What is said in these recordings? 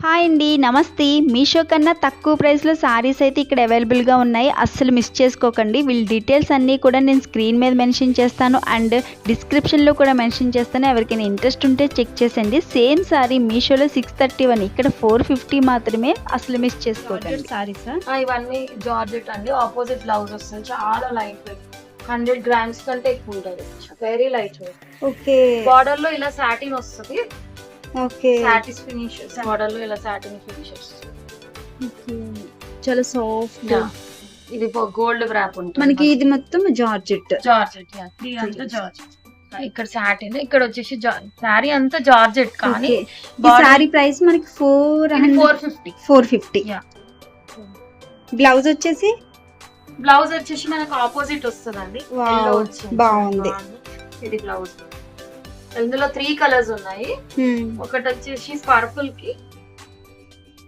Hi అండి నమస్తే. మీషో కన్నా తక్కువ ప్రైస్లో సారీస్ అయితే ఇక్కడ అవైలబుల్గా ఉన్నాయి. అస్సలు మిస్ చేసుకోకండి. వీళ్ళ డీటెయిల్స్ అన్నీ కూడా నేను స్క్రీన్ మీద మెన్షన్ చేస్తాను. అండ్ డిస్క్రిప్షన్లో కూడా మెన్షన్ చేస్తాను. ఎవరికైనా ఇంట్రెస్ట్ ఉంటే చెక్ చేసండి సేమ్ సారీ మీషోలో సిక్స్ థర్టీ వన్ ఇక్కడ ఫోర్ ఫిఫ్టీ మాత్రమే అసలు మిస్ చేసుకోకండి. సారీసా ఆ, ఇవన్నీ జార్జెట్ అండి. ఆపోజిట్ బ్లౌజ్ వస్తుంది. చాలా లైట్ హండ్రెడ్ గ్రామ్స్ కంటే ఎక్కువ ఉంటుంది. వెరీ లైట్ ఓకే బార్డర్లో ఇలా సాటిన్ వస్తుంది. ఓకే సాటిస్ ఫినిష్ ఇలా సాటిన్ చాలా సాఫ్ట్ ఇది గోల్డ్ వ్రాప్ ఉంటుంది. మనకి ఇది మొత్తం జార్జెట్. జార్జెట్ ఇది అంతా జార్జెట్. ఇక్కడ సాటిన్ ఇక్కడ వచ్చేసి శారీ అంతా జార్జెట్ కానీ సారీ ప్రైస్ మనకి four four fifty four fifty. Blouse వచ్చేసి? బ్లౌజ్ వచ్చేసి మనకు ఆపోజిట్ వస్తుందండి. బాగుంది. ఇది బ్లౌజ్ ఇందులో త్రీ కలర్స్ ఉన్నాయి. ఒకటి వచ్చేసి పర్పుల్కి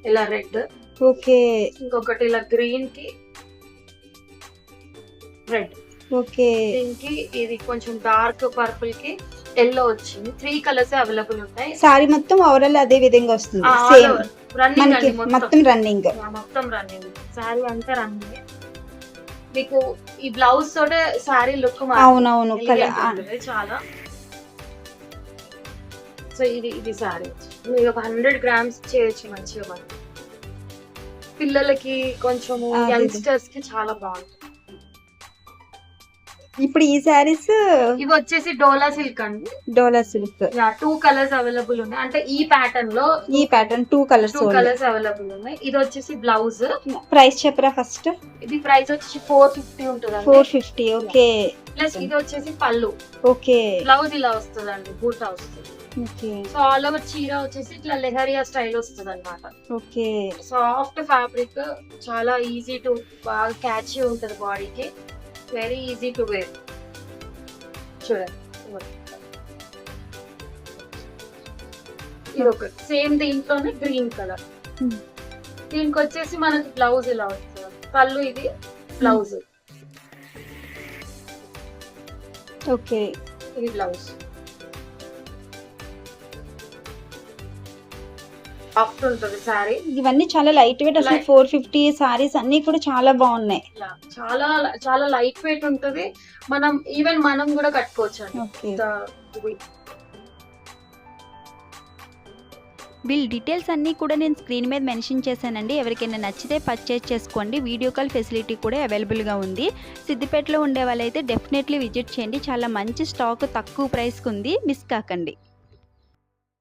ఇలా రెడ్ ఓకే. ఇంకొకటి ఇలా గ్రీన్కి రెడ్ ఓకే. దీనికి ఇది కొంచెం డార్క్ పర్పుల్కి ఎల్లో వచ్చింది. త్రీ కలర్స్ అవైలబుల్ ఉంటాయి. సారీ మొత్తం ఓవరాల్ అదే విధంగా వస్తుంది. సేమ్ రన్నింగ్ మొత్తం. రన్నింగ్ మొత్తం రన్నింగ్ శారీ అంతా రన్నింగ్ మీకు ఈ బ్లౌజ్ తోటే శారీ లుక్ అవునవును. చాలా. సో ఇది ఇది శారీ మీరు ఒక హండ్రెడ్ గ్రామ్స్ చేయొచ్చు మంచిగా మనం పిల్లలకి కొంచెము. యంగ్స్టర్స్కి చాలా బాగుంటుంది. ఇప్పుడు ఈ సారీస్ ఇవి వచ్చేసి డోలా సిల్క్ అండి. Dola silk. Two colours available ఉన్నాయి. అంటే ఈ ప్యాటర్న్లో ఈ pattern two colours two colours available ఉన్నాయి. ఇది వచ్చేసి బ్లౌజ్ ప్రైస్ చెప్పరా ఫస్ట్ ఇది ప్రైస్ వచ్చేసి ఫోర్ ఫిఫ్టీ ఉంటుంది ఫోర్ ఫిఫ్టీ ఓకే ప్లస్ ఇది వచ్చేసి పళ్ళు. ఓకే బ్లౌజ్ ఇలా వస్తుందండి బూటా వస్తుంది. సో ఆల్ ఓవర్ చీర వచ్చేసి ఇట్లా లెహరియా స్టైల్ వస్తుంది అనమాట ఓకే. సాఫ్ట్ ఫ్యాబ్రిక్ చాలా ఈజీ టు బాగా క్యాచీ ఉంటుంది బాడీకి. వెరీ ఈజీ టు వేర్ చూడండి. ఇది ఒకటి. సేమ్ దీంట్లోనే గ్రీన్ కలర్ Hmm. దీనికి వచ్చేసి మనకి బ్లౌజ్ ఇలా వస్తుంది? పళ్ళు ఇది బ్లౌజ్ ఓకే. ఇది బ్లౌజ్ సాఫ్ట్ ఉంటుంది సారీ ఇవన్నీ చాలా లైట్ వెయిట్ అసలు. ఫోర్ ఫిఫ్టీ సారీస్ అన్ని కూడా చాలా బాగున్నాయి. చాలా చాలా లైట్ వెయిట్ ఉంటుంది. మనం ఈవెన్ మనం కూడా కట్టుకోవచ్చు. వీళ్ళ డీటెయిల్స్ అన్నీ కూడా నేను స్క్రీన్ మీద మెన్షన్ చేశానండి. ఎవరికైనా నచ్చితే పర్చేజ్ చేసుకోండి. వీడియో కాల్ ఫెసిలిటీ కూడా అవైలబుల్గా ఉంది. సిద్దిపేటలో ఉండే వాళ్ళైతే డెఫినెట్లీ విజిట్ చేయండి. చాలా మంచి స్టాక్ తక్కువ ప్రైస్కి ఉంది మిస్ కాకండి.